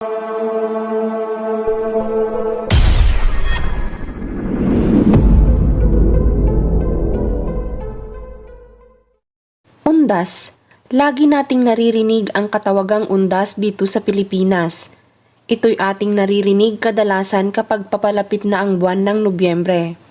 Undas. Lagi nating naririnig ang katawagang undas dito sa Pilipinas. Ito'y ating naririnig kadalasan kapag papalapit na ang buwan ng Nobyembre.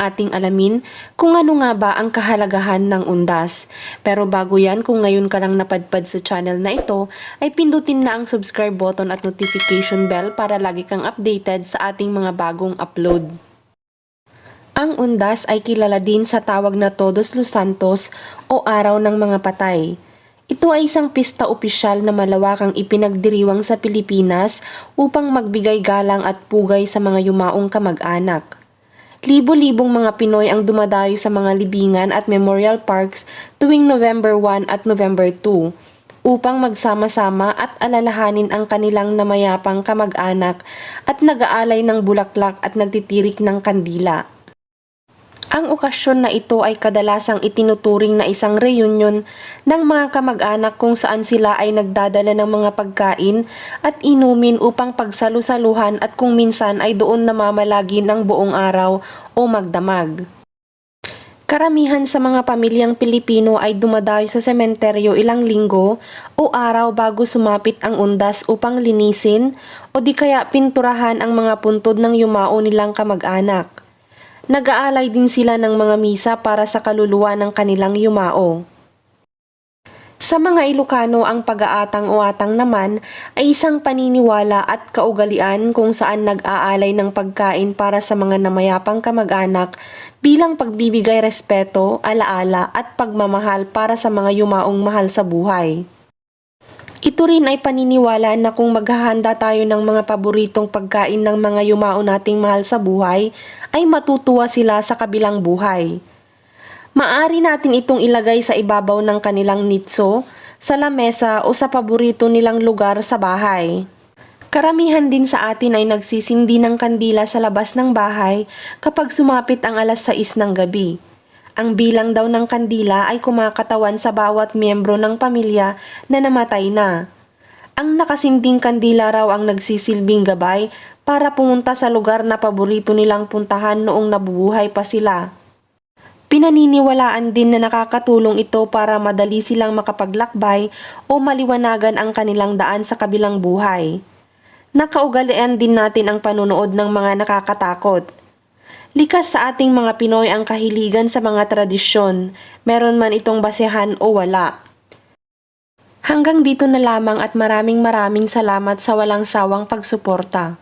Ating alamin kung ano nga ba ang kahalagahan ng undas. Pero bago yan, kung ngayon ka lang napadpad sa channel na ito, ay pindutin na ang subscribe button at notification bell para lagi kang updated sa ating mga bagong upload. Ang undas ay kilala din sa tawag na Todos los Santos o Araw ng Mga Patay. Ito ay isang pista opisyal na malawakang ipinagdiriwang sa Pilipinas upang magbigay galang at pugay sa mga yumaong kamag-anak. Libo-libong mga Pinoy ang dumadayo sa mga libingan at memorial parks tuwing November 1 at November 2 upang magsama-sama at alalahanin ang kanilang namayapang kamag-anak at nag-aalay ng bulaklak at nagtitirik ng kandila. Ang okasyon na ito ay kadalasang itinuturing na isang reunion ng mga kamag-anak kung saan sila ay nagdadala ng mga pagkain at inumin upang pagsalusaluhan at kung minsan ay doon namamalagi ng buong araw o magdamag. Karamihan sa mga pamilyang Pilipino ay dumadayo sa sementeryo ilang linggo o araw bago sumapit ang undas upang linisin o di kaya pinturahan ang mga puntod ng yumao nilang kamag-anak. Nag-aalay din sila ng mga misa para sa kaluluwa ng kanilang yumao. Sa mga Ilocano, ang pag-aatang o atang naman ay isang paniniwala at kaugalian kung saan nag-aalay ng pagkain para sa mga namayapang kamag-anak bilang pagbibigay respeto, alaala at pagmamahal para sa mga yumaong mahal sa buhay. Ito rin ay paniniwala na kung maghahanda tayo ng mga paboritong pagkain ng mga yumao nating mahal sa buhay, ay matutuwa sila sa kabilang buhay. Maari natin itong ilagay sa ibabaw ng kanilang nitso, sa lamesa o sa paborito nilang lugar sa bahay. Karamihan din sa atin ay nagsisindi ng kandila sa labas ng bahay kapag sumapit ang alas 6 ng gabi. Ang bilang daw ng kandila ay kumakatawan sa bawat miyembro ng pamilya na namatay na. Ang nakasinding kandila raw ang nagsisilbing gabay para pumunta sa lugar na paborito nilang puntahan noong nabubuhay pa sila. Pinaniniwalaan din na nakakatulong ito para madali silang makapaglakbay o maliwanagan ang kanilang daan sa kabilang buhay. Nakaugalian din natin ang panunood ng mga nakakatakot. Likas sa ating mga Pinoy ang kahiligan sa mga tradisyon, meron man itong basehan o wala. Hanggang dito na lamang at maraming maraming salamat sa walang sawang pagsuporta.